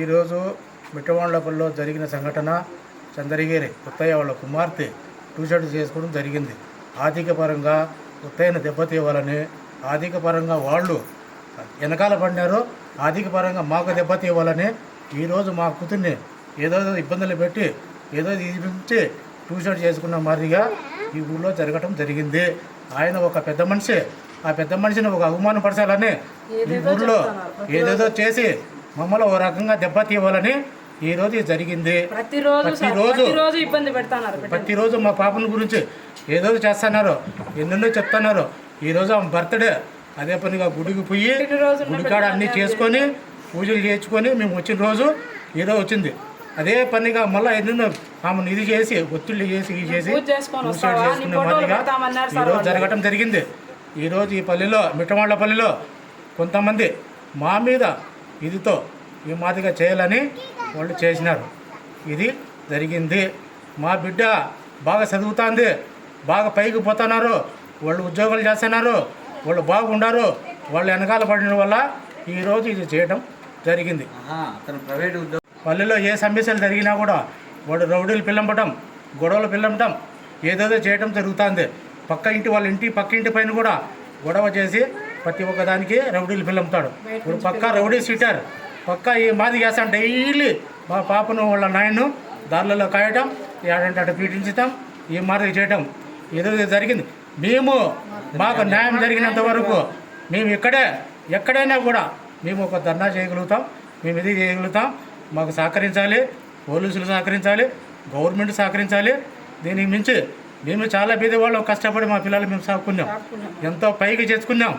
ఈరోజు మిట్టవాండ్లపల్లిలో జరిగిన సంఘటన చంద్రగిరి ఉత్తయ్య వాళ్ళ కుమార్తె టూషర్ట్ చేసుకోవడం జరిగింది. ఆర్థిక పరంగా ఉత్తయ్యను దెబ్బతీయాలని ఆర్థిక పరంగా వాళ్ళు వెనకాల పడినారు ఆర్థిక పరంగా మాకు దెబ్బతీయాలని ఈరోజు మా కూతుర్ని ఏదో ఇబ్బందులు పెట్టి ఏదో ఇచ్చి టూషర్ట్ చేసుకున్న మాదిరిగా ఈ ఊళ్ళో జరగటం జరిగింది. ఆయన ఒక పెద్ద మనిషి ఆ పెద్ద మనిషిని ఒక అవమానపరచాలని ఈ ఊళ్ళో ఏదేదో చేసి మమ్మల్ని ఓ రకంగా దెబ్బతీయాలని ఈ రోజు జరిగింది. ప్రతిరోజు ఇబ్బంది పెడతాన్నారు బిడ్డని. ప్రతిరోజు మా పాపల గురించి ఏదో చేస్తున్నారు? ఎన్నెన్నో చెప్తున్నారు. ఈరోజు ఆమె బర్త్డే. అదే పనిగా గుడికి పోయి గుడికాడ అన్నీ చేసుకొని పూజలు చేయించుకొని మేము వచ్చిన రోజు ఈరోజు వచ్చింది. అదే పనిగా మళ్ళీ ఎన్నెన్నో ఆమెను ఇది చేసి ఒత్తిళ్ళు చేసి ఇది చేసి చేసుకొని మాదిరిగా ఈరోజు. జరగటం జరిగింది. ఈరోజు ఈ పల్లెలో మిట్టమాళ్ళ పల్లెలో కొంతమంది మా మీద ఇదితో ఈ మాదిరిగా చేయాలని వాళ్ళు చేసినారు. ఇది జరిగింది. మా బిడ్డ బాగా చదువుతుంది. బాగా పైకి పోతున్నారు. వాళ్ళు ఉద్యోగాలు చేస్తున్నారు. వాళ్ళు బాగుండారు. వాళ్ళు వెనకాల పడిన వల్ల ఈరోజు ఇది చేయడం జరిగింది. పల్లెలో ఏ సమస్యలు జరిగినా కూడా వాడు రౌడీలు పిల్లంపటం గొడవలు పిల్లంపటం ఏదేదో చేయడం జరుగుతుంది. పక్క ఇంటి వాళ్ళ ఇంటి పక్క ఇంటి పైన కూడా గొడవ చేసి ప్రతి ఒక్కదానికి రౌడీలు పిల్లంపుతాడు ఇప్పుడు పక్క రౌడీ సీటర్ పక్క ఈ మాది చేస్తాం డైలీ. మా పాపను వాళ్ళ నాయన్ను దారులలో కాయటం ఏడంటే అటు పీడించటం ఈ మాదిరి చేయటం. ఏదో జరిగింది. మేము మాకు న్యాయం జరిగినంత వరకు మేము ఇక్కడే ఎక్కడైనా కూడా మేము ఒక ధర్నా చేయగలుగుతాం. మేము ఇది చేయగలుగుతాం. మాకు సహకరించాలి. పోలీసులు సహకరించాలి. గవర్నమెంట్ సహకరించాలి. దీనికి మించి మేము చాలా పేదవాళ్ళం కష్టపడి మా పిల్లలు మేము సాకున్నాం ఎంతో పైకి చేసుకున్నాం.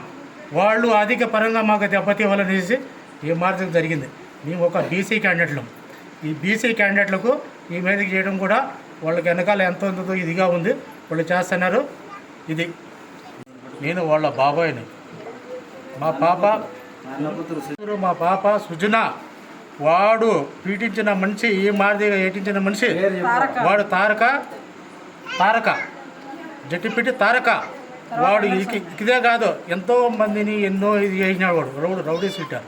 వాళ్ళు అధిక పరంగా మాకు దెబ్బతీయాలని చేసి ఈ మార్గం జరిగింది. మేము ఒక బీసీ క్యాండిడేట్లు. ఈ బీసీ క్యాండిడేట్లకు ఈ మీదకి చేయడం కూడా వాళ్ళకి వెనకాల ఎంతో ఎంతో ఇదిగా ఉంది. వాళ్ళు చేస్తున్నారు. ఇది. నేను వాళ్ళ బాబాయ్ని. మా పాప మా పాప సుజన వాడు పీటించిన మనిషి ఈ మాదిరిగా ఏటించిన మనిషి. వాడు తారక. తారక. జట్టిపిట్టి తారక. వాడు ఇదే కాదు ఎంతో మందిని ఎన్నో ఇది చేసినాడు వాడు. Rowdy rowdy cheater.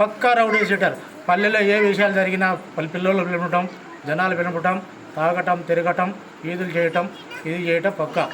పక్కా రౌడీ సీటర్. పల్లెలో ఏ విషయాలు జరిగినా పల్లె పిల్లలు వినపటం జనాలు వినపటం తాగటం తిరగటం ఈదులు చేయటం ఇది చేయటం పక్కా.